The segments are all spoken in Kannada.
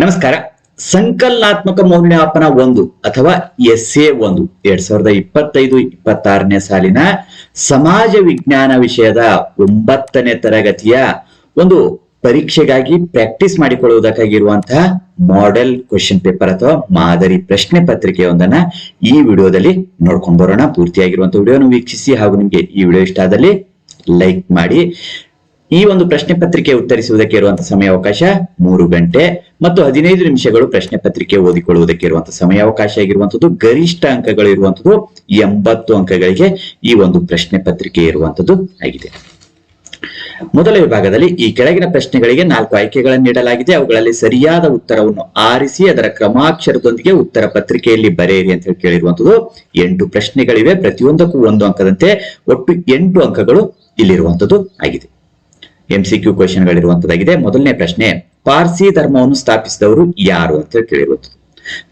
ನಮಸ್ಕಾರ. ಸಂಕಲನಾತ್ಮಕ ಮೌಲ್ಯಮಾಪನ ಒಂದು ಅಥವಾ ಎಸ್ ಎ ಒಂದು. ಎರಡ್ ಸಾವಿರದ ಇಪ್ಪತ್ತೈದು, ಇಪ್ಪತ್ತಾರನೇ ಸಾಲಿನ ಸಮಾಜ ವಿಜ್ಞಾನ ವಿಷಯದ ಒಂಬತ್ತನೇ ತರಗತಿಯ ಒಂದು ಪರೀಕ್ಷೆಗಾಗಿ ಪ್ರಾಕ್ಟೀಸ್ ಮಾಡಿಕೊಳ್ಳುವುದಕ್ಕಾಗಿರುವಂತಹ ಮಾಡೆಲ್ ಕ್ವಶನ್ ಪೇಪರ್ ಅಥವಾ ಮಾದರಿ ಪ್ರಶ್ನೆ ಪತ್ರಿಕೆಯೊಂದನ್ನ ಈ ವಿಡಿಯೋದಲ್ಲಿ ನೋಡ್ಕೊಂಡ್ ಬರೋಣ. ಪೂರ್ತಿಯಾಗಿರುವಂತಹ ವಿಡಿಯೋನ ವೀಕ್ಷಿಸಿ ಹಾಗೂ ನಿಮ್ಗೆ ಈ ವಿಡಿಯೋ ಇಷ್ಟ ಆದಲ್ಲಿ ಲೈಕ್ ಮಾಡಿ. ಈ ಒಂದು ಪ್ರಶ್ನೆ ಪತ್ರಿಕೆ ಉತ್ತರಿಸುವುದಕ್ಕೆ ಇರುವಂತಹ ಸಮಯಾವಕಾಶ ಮೂರು ಗಂಟೆ ಮತ್ತು ಹದಿನೈದು ನಿಮಿಷಗಳು ಪ್ರಶ್ನೆ ಪತ್ರಿಕೆ ಓದಿಕೊಳ್ಳುವುದಕ್ಕೆ ಇರುವಂತಹ ಸಮಯಾವಕಾಶ ಆಗಿರುವಂತದ್ದು, ಗರಿಷ್ಠ ಅಂಕಗಳು ಇರುವಂತದ್ದು ಎಂಬತ್ತು ಅಂಕಗಳಿಗೆ ಈ ಒಂದು ಪ್ರಶ್ನೆ ಪತ್ರಿಕೆ ಇರುವಂತದ್ದು ಆಗಿದೆ. ಮೊದಲ ವಿಭಾಗದಲ್ಲಿ ಈ ಕೆಳಗಿನ ಪ್ರಶ್ನೆಗಳಿಗೆ ನಾಲ್ಕು ಆಯ್ಕೆಗಳನ್ನು ನೀಡಲಾಗಿದೆ. ಅವುಗಳಲ್ಲಿ ಸರಿಯಾದ ಉತ್ತರವನ್ನು ಆರಿಸಿ ಅದರ ಕ್ರಮಾಕ್ಷರದೊಂದಿಗೆ ಉತ್ತರ ಪತ್ರಿಕೆಯಲ್ಲಿ ಬರೆಯಿರಿ ಅಂತ ಹೇಳಿ ಕೇಳಿರುವಂತದ್ದು. ಎಂಟು ಪ್ರಶ್ನೆಗಳಿವೆ, ಪ್ರತಿಯೊಂದಕ್ಕೂ ಒಂದು ಅಂಕದಂತೆ ಒಟ್ಟು ಎಂಟು ಅಂಕಗಳು ಇಲ್ಲಿರುವಂತದ್ದು ಆಗಿದೆ. ಎಂಸಿಕ್ಯೂ ಕ್ವಶನ್ ಗಳಿರುವಂತದ್ದಾಗಿದೆ. ಮೊದಲನೇ ಪ್ರಶ್ನೆ, ಪಾರ್ಸಿ ಧರ್ಮವನ್ನು ಸ್ಥಾಪಿಸಿದವರು ಯಾರು ಅಂತ ಹೇಳಿ ಕೇಳಿರುವಂತದ್ದು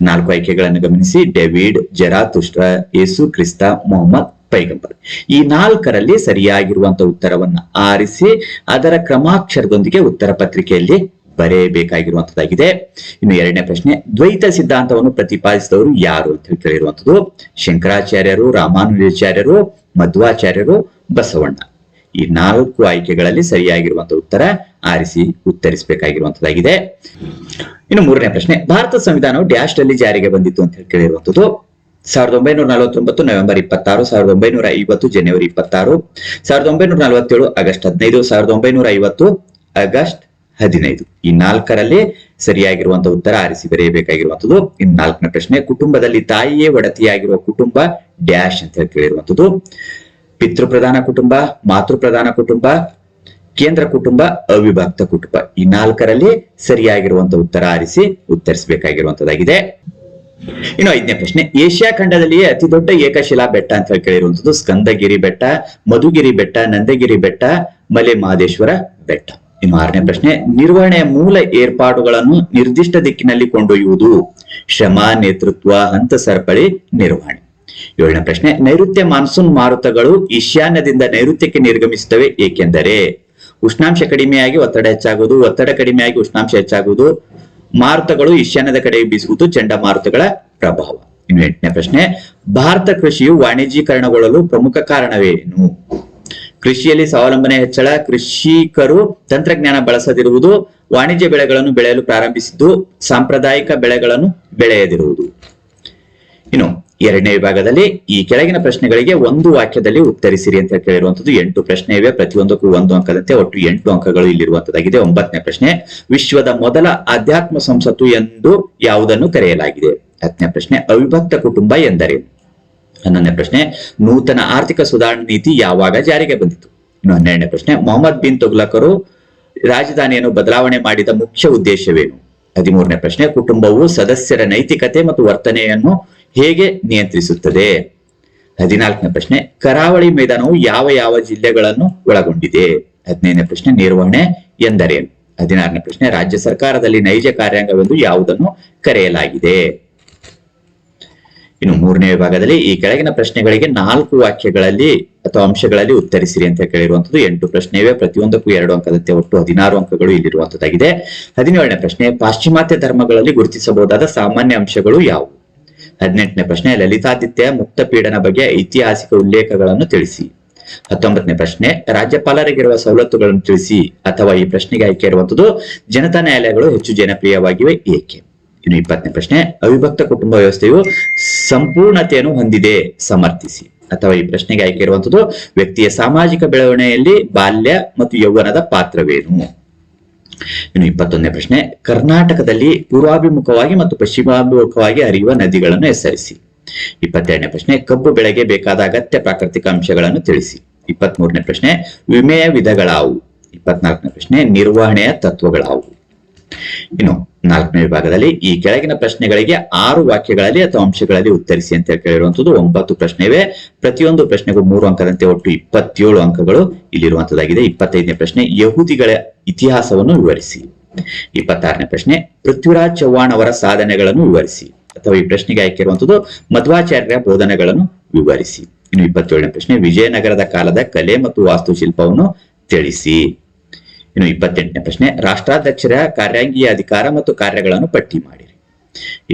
ನಾಲ್ಕು ಆಯ್ಕೆಗಳನ್ನು ಗಮನಿಸಿ. ಡೇವಿಡ್ ಜರಾತುಷ್ಟ್ರ ಯೇಸು, ಕ್ರಿಸ್ತ, ಮೊಹಮ್ಮದ್, ಪೈಗಂಬರ್. ಈ ನಾಲ್ಕರಲ್ಲಿ ಸರಿಯಾಗಿರುವಂತಹ ಉತ್ತರವನ್ನ ಆರಿಸಿ, ಅದರ ಕ್ರಮಾಕ್ಷರದೊಂದಿಗೆ ಉತ್ತರ ಪತ್ರಿಕೆಯಲ್ಲಿ ಬರೆಯಬೇಕಾಗಿರುವಂತದ್ದಾಗಿದೆ. ಇನ್ನು ಎರಡನೇ ಪ್ರಶ್ನೆ, ದ್ವೈತ ಸಿದ್ಧಾಂತವನ್ನು ಪ್ರತಿಪಾದಿಸಿದವರು ಯಾರು ಅಂತ ಕೇಳಿರುವಂತದ್ದು. ಶಂಕರಾಚಾರ್ಯರು, ರಾಮಾನುಜಾಚಾರ್ಯರು, ಮಧ್ವಾಚಾರ್ಯರು, ಬಸವಣ್ಣ. ಈ ನಾಲ್ಕು ಆಯ್ಕೆಗಳಲ್ಲಿ ಸರಿಯಾಗಿರುವಂತಹ ಉತ್ತರ ಆರಿಸಿ ಉತ್ತರಿಸಬೇಕಾಗಿರುವಂತದ್ದಾಗಿದೆ ಇನ್ನು ಮೂರನೇ ಪ್ರಶ್ನೆ, ಭಾರತ ಸಂವಿಧಾನವು ಡ್ಯಾಶ್ನಲ್ಲಿ ಜಾರಿಗೆ ಬಂದಿತ್ತು ಅಂತ ಹೇಳಿ ಕೇಳಿರುವಂತದ್ದು. ಸಾವಿರದ ಒಂಬೈನೂರ ನಲವತ್ತೊಂಬತ್ತು ನವೆಂಬರ್ ಇಪ್ಪತ್ತಾರು, ಸಾವಿರದ ಒಂಬೈನೂರ ಐವತ್ತು ಜನವರಿ ಇಪ್ಪತ್ತಾರು, ಸಾವಿರದ ಒಂಬೈನೂರ ನಲವತ್ತೇಳು ಆಗಸ್ಟ್ ಹದಿನೈದು, ಸಾವಿರದ ಒಂಬೈನೂರ ಐವತ್ತು ಆಗಸ್ಟ್ ಹದಿನೈದು. ಈ ನಾಲ್ಕರಲ್ಲಿ ಸರಿಯಾಗಿರುವಂತಹ ಉತ್ತರ ಆರಿಸಿ ಬರೆಯಬೇಕಾಗಿರುವಂತದ್ದು. ಇನ್ನು ನಾಲ್ಕನೇ ಪ್ರಶ್ನೆ, ಕುಟುಂಬದಲ್ಲಿ ತಾಯಿಯೇ ಒಡತಿಯಾಗಿರುವ ಕುಟುಂಬ ಡ್ಯಾಶ್ ಅಂತ ಹೇಳಿ ಕೇಳಿರುವಂತದ್ದು. ಪಿತೃಪ್ರಧಾನ ಕುಟುಂಬ, ಮಾತೃಪ್ರಧಾನ ಕುಟುಂಬ, ಕೇಂದ್ರ ಕುಟುಂಬ, ಅವಿಭಕ್ತ ಕುಟುಂಬ. ಈ ನಾಲ್ಕರಲ್ಲಿ ಸರಿಯಾಗಿರುವಂತಹ ಉತ್ತರ ಆರಿಸಿ ಉತ್ತರಿಸಬೇಕಾಗಿರುವಂತದ್ದಾಗಿದೆ ಇನ್ನು ಐದನೇ ಪ್ರಶ್ನೆ, ಏಷ್ಯಾ ಖಂಡದಲ್ಲಿಯೇ ಅತಿ ದೊಡ್ಡ ಏಕಶಿಲಾ ಬೆಟ್ಟ ಅಂತ ಹೇಳಿ ಕೇಳಿರುವಂತದ್ದು ಸ್ಕಂದಗಿರಿ ಬೆಟ್ಟ, ಮಧುಗಿರಿ ಬೆಟ್ಟ, ನಂದಗಿರಿ ಬೆಟ್ಟ ಮಲೆ ಮಹದೇಶ್ವರ ಬೆಟ್ಟ. ಇನ್ನು ಆರನೇ ಪ್ರಶ್ನೆ, ನಿರ್ವಹಣೆಯ ಮೂಲ ಏರ್ಪಾಡುಗಳನ್ನು ನಿರ್ದಿಷ್ಟ ದಿಕ್ಕಿನಲ್ಲಿ ಕೊಂಡೊಯ್ಯುವುದು ಶ್ರಮ, ನೇತೃತ್ವ, ಹಂತ, ಸರಪಳಿ, ನಿರ್ವಹಣೆ. ಏಳನೇ ಪ್ರಶ್ನೆ, ನೈಋತ್ಯ ಮಾನ್ಸೂನ್ ಮಾರುತಗಳು ಈಶಾನ್ಯದಿಂದ ನೈಋತ್ಯಕ್ಕೆ ನಿರ್ಗಮಿಸುತ್ತವೆ, ಏಕೆಂದರೆ ಉಷ್ಣಾಂಶ ಕಡಿಮೆಯಾಗಿ ಒತ್ತಡ ಹೆಚ್ಚಾಗುವುದು, ಒತ್ತಡ ಕಡಿಮೆಯಾಗಿ ಉಷ್ಣಾಂಶ ಹೆಚ್ಚಾಗುವುದು, ಮಾರುತಗಳು ಈಶಾನ್ಯದ ಕಡೆ ಬೀಸುವುದು ಚಂಡಮಾರುತಗಳ ಪ್ರಭಾವ. ಇನ್ನು ಎಂಟನೇ ಪ್ರಶ್ನೆ, ಭಾರತ ಕೃಷಿಯು ವಾಣಿಜ್ಯೀಕರಣಗೊಳ್ಳಲು ಪ್ರಮುಖ ಕಾರಣವೇನು? ಕೃಷಿಯಲ್ಲಿ ಸ್ವಾವಲಂಬನೆ ಹೆಚ್ಚಳ, ಕೃಷಿಕರು ತಂತ್ರಜ್ಞಾನ ಬಳಸದಿರುವುದು, ವಾಣಿಜ್ಯ ಬೆಳೆಗಳನ್ನು ಬೆಳೆಯಲು ಪ್ರಾರಂಭಿಸಿದ್ದು, ಸಾಂಪ್ರದಾಯಿಕ ಬೆಳೆಗಳನ್ನು ಬೆಳೆಯದಿರುವುದು. ಇನ್ನು ಎರಡನೇ ವಿಭಾಗದಲ್ಲಿ ಈ ಕೆಳಗಿನ ಪ್ರಶ್ನೆಗಳಿಗೆ ಒಂದು ವಾಕ್ಯದಲ್ಲಿ ಉತ್ತರಿಸಿರಿ ಅಂತ ಕೇಳಿರುವಂತದ್ದು ಎಂಟು ಪ್ರಶ್ನೆ ಇವೆ. ಪ್ರತಿಯೊಂದಕ್ಕೂ ಒಂದು ಅಂಕದಂತೆ ಒಟ್ಟು ಎಂಟು ಅಂಕಗಳು ಇಲ್ಲಿರುವಂತದ್ದಾಗಿದೆ ಒಂಬತ್ತನೇ ಪ್ರಶ್ನೆ, ವಿಶ್ವದ ಮೊದಲ ಅಧ್ಯಾತ್ಮ ಸಂಸತ್ತು ಎಂದು ಯಾವುದನ್ನು ಕರೆಯಲಾಗಿದೆ? ಹತ್ತನೇ ಪ್ರಶ್ನೆ, ಅವಿಭಕ್ತ ಕುಟುಂಬ ಎಂದರೆ? ಹನ್ನೊಂದನೇ ಪ್ರಶ್ನೆ, ನೂತನ ಆರ್ಥಿಕ ಸುಧಾರಣಾ ನೀತಿ ಯಾವಾಗ ಜಾರಿಗೆ ಬಂದಿತು? ಇನ್ನು ಹನ್ನೆರಡನೇ ಪ್ರಶ್ನೆ, ಮೊಹಮ್ಮದ್ ಬಿನ್ ತುಗ್ಲಕರು ರಾಜಧಾನಿಯನ್ನು ಬದಲಾವಣೆ ಮಾಡಿದ ಮುಖ್ಯ ಉದ್ದೇಶವೇನು? ಹದಿಮೂರನೇ ಪ್ರಶ್ನೆ, ಕುಟುಂಬವು ಸದಸ್ಯರ ನೈತಿಕತೆ ಮತ್ತು ವರ್ತನೆಯನ್ನು ಹೇಗೆ ನಿಯಂತ್ರಿಸುತ್ತದೆ? ಹದಿನಾಲ್ಕನೇ ಪ್ರಶ್ನೆ, ಕರಾವಳಿ ಮೈದಾನವು ಯಾವ ಯಾವ ಜಿಲ್ಲೆಗಳನ್ನು ಒಳಗೊಂಡಿದೆ? ಹದಿನೈದನೇ ಪ್ರಶ್ನೆ, ನಿರ್ವಹಣೆ ಎಂದರೇನು ಹದಿನಾರನೇ ಪ್ರಶ್ನೆ, ರಾಜ್ಯ ಸರ್ಕಾರದಲ್ಲಿ ನೈಜ ಕಾರ್ಯಾಂಗವೆಂದು ಯಾವುದನ್ನು ಕರೆಯಲಾಗಿದೆ? ಇನ್ನು ಮೂರನೇ ವಿಭಾಗದಲ್ಲಿ ಈ ಕೆಳಗಿನ ಪ್ರಶ್ನೆಗಳಿಗೆ ನಾಲ್ಕು ವಾಕ್ಯಗಳಲ್ಲಿ ಅಥವಾ ಅಂಶಗಳಲ್ಲಿ ಉತ್ತರಿಸಿರಿ ಅಂತ ಕೇಳಿರುವಂತದ್ದು ಎಂಟು ಪ್ರಶ್ನೆ ಇವೆ ಪ್ರತಿಯೊಂದಕ್ಕೂ ಎರಡು ಅಂಕದಂತೆ ಒಟ್ಟು ಹದಿನಾರು ಅಂಕಗಳು ಇಲ್ಲಿರುವಂತದ್ದಾಗಿದೆ ಹದಿನೇಳನೇ ಪ್ರಶ್ನೆ, ಪಾಶ್ಚಿಮಾತ್ಯ ಧರ್ಮಗಳಲ್ಲಿ ಗುರುತಿಸಬಹುದಾದ ಸಾಮಾನ್ಯ ಅಂಶಗಳು ಯಾವುವು? ಹದಿನೆಂಟನೇ ಪ್ರಶ್ನೆ, ಲಲಿತಾದಿತ್ಯ ಮುಕ್ತ ಪೀಡನ ಬಗ್ಗೆ ಐತಿಹಾಸಿಕ ಉಲ್ಲೇಖಗಳನ್ನು ತಿಳಿಸಿ. ಹತ್ತೊಂಬತ್ತನೇ ಪ್ರಶ್ನೆ, ರಾಜ್ಯಪಾಲರಿಗಿರುವ ಸವಲತ್ತುಗಳನ್ನು ತಿಳಿಸಿ ಅಥವಾ ಈ ಪ್ರಶ್ನೆಗೆ ಆಯ್ಕೆ ಇರುವಂತದ್ದು ಜನತಾ ನ್ಯಾಯಾಲಯಗಳು ಹೆಚ್ಚು ಜನಪ್ರಿಯವಾಗಿವೆ ಏಕೆ? ಇನ್ನು ಇಪ್ಪತ್ತನೇ ಪ್ರಶ್ನೆ, ಅವಿಭಕ್ತ ಕುಟುಂಬ ವ್ಯವಸ್ಥೆಯು ಸಂಪೂರ್ಣತೆಯನ್ನು ಹೊಂದಿದೆ, ಸಮರ್ಥಿಸಿ. ಅಥವಾ ಈ ಪ್ರಶ್ನೆಗೆ ಆಯ್ಕೆ ಇರುವಂತದ್ದು ವ್ಯಕ್ತಿಯ ಸಾಮಾಜಿಕ ಬೆಳವಣಿಗೆಯಲ್ಲಿ ಬಾಲ್ಯ ಮತ್ತು ಯೌವನದ ಪಾತ್ರವೇನು? ಇನ್ನು ಇಪ್ಪತ್ತೊಂದನೇ ಪ್ರಶ್ನೆ, ಕರ್ನಾಟಕದಲ್ಲಿ ಪೂರ್ವಾಭಿಮುಖವಾಗಿ ಮತ್ತು ಪಶ್ಚಿಮಾಭಿಮುಖವಾಗಿ ಹರಿಯುವ ನದಿಗಳನ್ನು ಹೆಸರಿಸಿ. ಇಪ್ಪತ್ತೆರಡನೇ ಪ್ರಶ್ನೆ, ಕಬ್ಬು ಬೆಳೆಗೆ ಬೇಕಾದ ಅಗತ್ಯ ಪ್ರಾಕೃತಿಕ ಅಂಶಗಳನ್ನು ತಿಳಿಸಿ. ಇಪ್ಪತ್ತ್ ಮೂರನೇ ಪ್ರಶ್ನೆ, ವಿಮೆಯ ವಿಧಗಳಾವು. ಇಪ್ಪತ್ನಾಲ್ಕನೇ ಪ್ರಶ್ನೆ, ನಿರ್ವಹಣೆಯ ತತ್ವಗಳಾವು. ಇನ್ನು ನಾಲ್ಕನೇ ವಿಭಾಗದಲ್ಲಿ ಈ ಕೆಳಗಿನ ಪ್ರಶ್ನೆಗಳಿಗೆ ಆರು ವಾಕ್ಯಗಳಲ್ಲಿ ಅಥವಾ ಅಂಶಗಳಲ್ಲಿ ಉತ್ತರಿಸಿ ಅಂತ ಕೇಳಿರುವಂತದ್ದು ಒಂಬತ್ತು ಪ್ರಶ್ನೆ ಇವೆ ಪ್ರತಿಯೊಂದು ಪ್ರಶ್ನೆಗೂ ಮೂರು ಅಂಕದಂತೆ ಒಟ್ಟು ಇಪ್ಪತ್ತೇಳು ಅಂಕಗಳು ಇಲ್ಲಿರುವಂತದ್ದಾಗಿದೆ ಇಪ್ಪತ್ತೈದನೇ ಪ್ರಶ್ನೆ, ಯಹೂದಿಗಳ ಇತಿಹಾಸವನ್ನು ವಿವರಿಸಿ. ಇಪ್ಪತ್ತಾರನೇ ಪ್ರಶ್ನೆ, ಪೃಥ್ವಿರಾಜ್ ಚೌಹಾಣ್ ಅವರ ಸಾಧನೆಗಳನ್ನು ವಿವರಿಸಿ. ಅಥವಾ ಈ ಪ್ರಶ್ನೆಗೆ ಆಯ್ಕೆ ಇರುವಂತದ್ದು ಮಧ್ವಾಚಾರ್ಯರ ಬೋಧನೆಗಳನ್ನು ವಿವರಿಸಿ. ಇನ್ನು ಇಪ್ಪತ್ತೇಳನೇ ಪ್ರಶ್ನೆ, ವಿಜಯನಗರದ ಕಾಲದ ಕಲೆ ಮತ್ತು ವಾಸ್ತುಶಿಲ್ಪವನ್ನು ತಿಳಿಸಿ. ಇನ್ನು ಇಪ್ಪತ್ತೆಂಟನೇ ಪ್ರಶ್ನೆ, ರಾಷ್ಟ್ರಾಧ್ಯಕ್ಷರ ಕಾರ್ಯಾಂಗೀಯ ಅಧಿಕಾರ ಮತ್ತು ಕಾರ್ಯಗಳನ್ನು ಪಟ್ಟಿ ಮಾಡಿರಿ.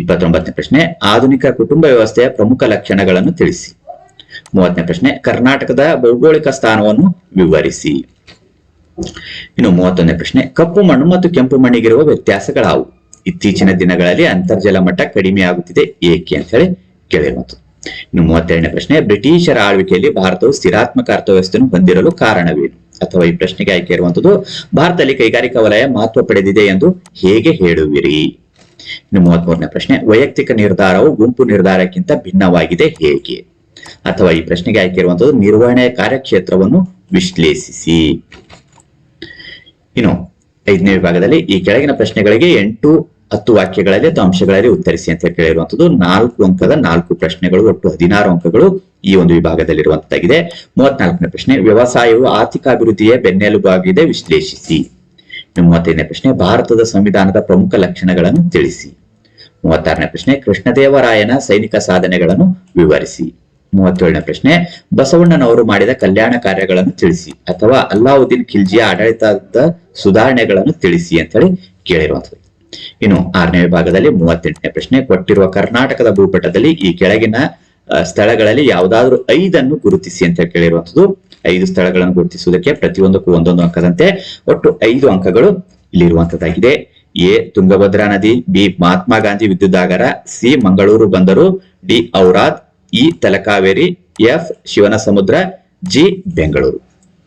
ಇಪ್ಪತ್ತೊಂಬತ್ತನೇ ಪ್ರಶ್ನೆ, ಆಧುನಿಕ ಕುಟುಂಬ ವ್ಯವಸ್ಥೆಯ ಪ್ರಮುಖ ಲಕ್ಷಣಗಳನ್ನು ತಿಳಿಸಿ. ಮೂವತ್ತನೇ ಪ್ರಶ್ನೆ, ಕರ್ನಾಟಕದ ಭೌಗೋಳಿಕ ಸ್ಥಾನವನ್ನು ವಿವರಿಸಿ. ಇನ್ನು ಮೂವತ್ತೊಂದನೇ ಪ್ರಶ್ನೆ, ಕಪ್ಪು ಮಣ್ಣು ಮತ್ತು ಕೆಂಪು ಮಣ್ಣಿಗಿರುವ ವ್ಯತ್ಯಾಸಗಳಾವು? ಇತ್ತೀಚಿನ ದಿನಗಳಲ್ಲಿ ಅಂತರ್ಜಲ ಮಟ್ಟ ಕಡಿಮೆಯಾಗುತ್ತಿದೆ ಏಕೆ ಅಂತ ಹೇಳಿ ಕೇಳಿರುವಂಥದ್ದು ಇನ್ನು ಮೂವತ್ತೆರಡನೇ ಪ್ರಶ್ನೆ, ಬ್ರಿಟಿಷರ ಆಳ್ವಿಕೆಯಲ್ಲಿ ಭಾರತವು ಸ್ಥಿರಾತ್ಮಕ ಅರ್ಥವ್ಯವಸ್ಥೆಯನ್ನು ಹೊಂದಿರಲು ಕಾರಣವೇನು? ಅಥವಾ ಈ ಪ್ರಶ್ನೆಗೆ ಆಯ್ಕೆ ಇರುವಂತದ್ದು, ಭಾರತದಲ್ಲಿ ಕೈಗಾರಿಕಾ ವಲಯ ಮಹತ್ವ ಪಡೆದಿದೆ ಎಂದು ಹೇಗೆ ಹೇಳುವಿರಿ? ಇನ್ನು ಮೂವತ್ಮೂರನೇ ಪ್ರಶ್ನೆ, ವೈಯಕ್ತಿಕ ನಿರ್ಧಾರವು ಗುಂಪು ನಿರ್ಧಾರಕ್ಕಿಂತ ಭಿನ್ನವಾಗಿದೆ ಹೇಗೆ? ಅಥವಾ ಈ ಪ್ರಶ್ನೆಗೆ ಆಯ್ಕೆ ಇರುವಂತದ್ದು ನಿರ್ವಹಣೆ ಕಾರ್ಯಕ್ಷೇತ್ರವನ್ನು ವಿಶ್ಲೇಷಿಸಿ. ಇನ್ನು ಐದನೇ ವಿಭಾಗದಲ್ಲಿ, ಈ ಕೆಳಗಿನ ಪ್ರಶ್ನೆಗಳಿಗೆ ಎಂಟು, ಹತ್ತು ವಾಕ್ಯಗಳಲ್ಲಿ ಅಥವಾ ಅಂಶಗಳಲ್ಲಿ ಉತ್ತರಿಸಿ ಅಂತ ಕೇಳಿರುವಂತದ್ದು, ನಾಲ್ಕು ಅಂಕದ ನಾಲ್ಕು ಪ್ರಶ್ನೆಗಳು, ಒಟ್ಟು ಹದಿನಾರು ಅಂಕಗಳು ಈ ಒಂದು ವಿಭಾಗದಲ್ಲಿರುವಂತಾಗಿದೆ. ಮೂವತ್ನಾಲ್ಕನೇ ಪ್ರಶ್ನೆ, ವ್ಯವಸಾಯವು ಆರ್ಥಿಕ ಅಭಿವೃದ್ಧಿಯ ಬೆನ್ನೆಲುಬಾಗಿದೆ, ವಿಶ್ಲೇಷಿಸಿ. ಮೂವತ್ತೈದನೇ ಪ್ರಶ್ನೆ, ಭಾರತದ ಸಂವಿಧಾನದ ಪ್ರಮುಖ ಲಕ್ಷಣಗಳನ್ನು ತಿಳಿಸಿ. ಮೂವತ್ತಾರನೇ ಪ್ರಶ್ನೆ, ಕೃಷ್ಣದೇವರಾಯನ ಸೈನಿಕ ಸಾಧನೆಗಳನ್ನು ವಿವರಿಸಿ. ಮೂವತ್ತೇಳನೇ ಪ್ರಶ್ನೆ, ಬಸವಣ್ಣನವರು ಮಾಡಿದ ಕಲ್ಯಾಣ ಕಾರ್ಯಗಳನ್ನು ತಿಳಿಸಿ ಅಥವಾ ಅಲ್ಲಾವುದ್ದೀನ್ ಖಿಲ್ಜಿಯ ಆಡಳಿತದ ಸುಧಾರಣೆಗಳನ್ನು ತಿಳಿಸಿ ಅಂತ ಹೇಳಿ ಕೇಳಿರುವಂತದ್ದು ಇನ್ನು ಆರನೇ ವಿಭಾಗದಲ್ಲಿ ಮೂವತ್ತೆಂಟನೇ ಪ್ರಶ್ನೆ, ಕೊಟ್ಟಿರುವ ಕರ್ನಾಟಕದ ಭೂಪಟದಲ್ಲಿ ಈ ಕೆಳಗಿನ ಸ್ಥಳಗಳಲ್ಲಿ ಯಾವ್ದಾದ್ರು ಐದನ್ನು ಗುರುತಿಸಿ ಅಂತ ಕೇಳಿರುವಂತದ್ದು ಐದು ಸ್ಥಳಗಳನ್ನು ಗುರುತಿಸುವುದಕ್ಕೆ ಪ್ರತಿಯೊಂದಕ್ಕೂ ಒಂದೊಂದು ಅಂಕದಂತೆ ಒಟ್ಟು ಐದು ಅಂಕಗಳು ಇಲ್ಲಿರುವಂತದ್ದಾಗಿದೆ ಎ, ತುಂಗಭದ್ರಾ ನದಿ, ಬಿ, ಮಹಾತ್ಮ ಗಾಂಧಿ ವಿದ್ಯುದಾಗರ, ಸಿ, ಮಂಗಳೂರು ಬಂದರು, D, Aurad, E, Talakaveri, F ಶಿವನ ಸಮುದ್ರ ಜಿ, ಬೆಂಗಳೂರು.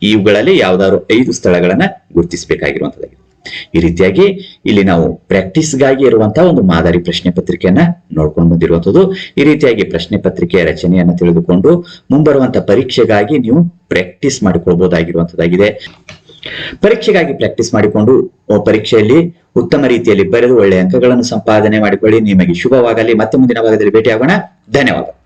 ಇವುಗಳಲ್ಲಿ ಯಾವ್ದಾದ್ರು ಐದು ಸ್ಥಳಗಳನ್ನ ಗುರುತಿಸಬೇಕಾಗಿರುವಂತದ್ದಾಗಿದೆ ಈ ರೀತಿಯಾಗಿ ಇಲ್ಲಿ ನಾವು ಪ್ರಾಕ್ಟೀಸ್ಗಾಗಿ ಇರುವಂತಹ ಒಂದು ಮಾದರಿ ಪ್ರಶ್ನೆ ಪತ್ರಿಕೆಯನ್ನ ನೋಡ್ಕೊಂಡು ಬಂದಿರುವಂತದ್ದು ಈ ರೀತಿಯಾಗಿ ಪ್ರಶ್ನೆ ಪತ್ರಿಕೆಯ ರಚನೆಯನ್ನು ತಿಳಿದುಕೊಂಡು ಮುಂಬರುವಂತಹ ಪರೀಕ್ಷೆಗಾಗಿ ನೀವು ಪ್ರಾಕ್ಟೀಸ್ ಮಾಡಿಕೊಳ್ಬಹುದಾಗಿರುವಂತದ್ದಾಗಿದೆ ಪರೀಕ್ಷೆಗಾಗಿ ಪ್ರಾಕ್ಟೀಸ್ ಮಾಡಿಕೊಂಡು ಪರೀಕ್ಷೆಯಲ್ಲಿ ಉತ್ತಮ ರೀತಿಯಲ್ಲಿ ಬರೆದು ಒಳ್ಳೆಯ ಅಂಕಗಳನ್ನು ಸಂಪಾದನೆ ಮಾಡಿಕೊಳ್ಳಿ. ನಿಮಗೆ ಶುಭವಾಗಲಿ. ಮತ್ತೆ ಮುಂದಿನ ಭಾಗದಲ್ಲಿ ಭೇಟಿಯಾಗೋಣ. ಧನ್ಯವಾದ.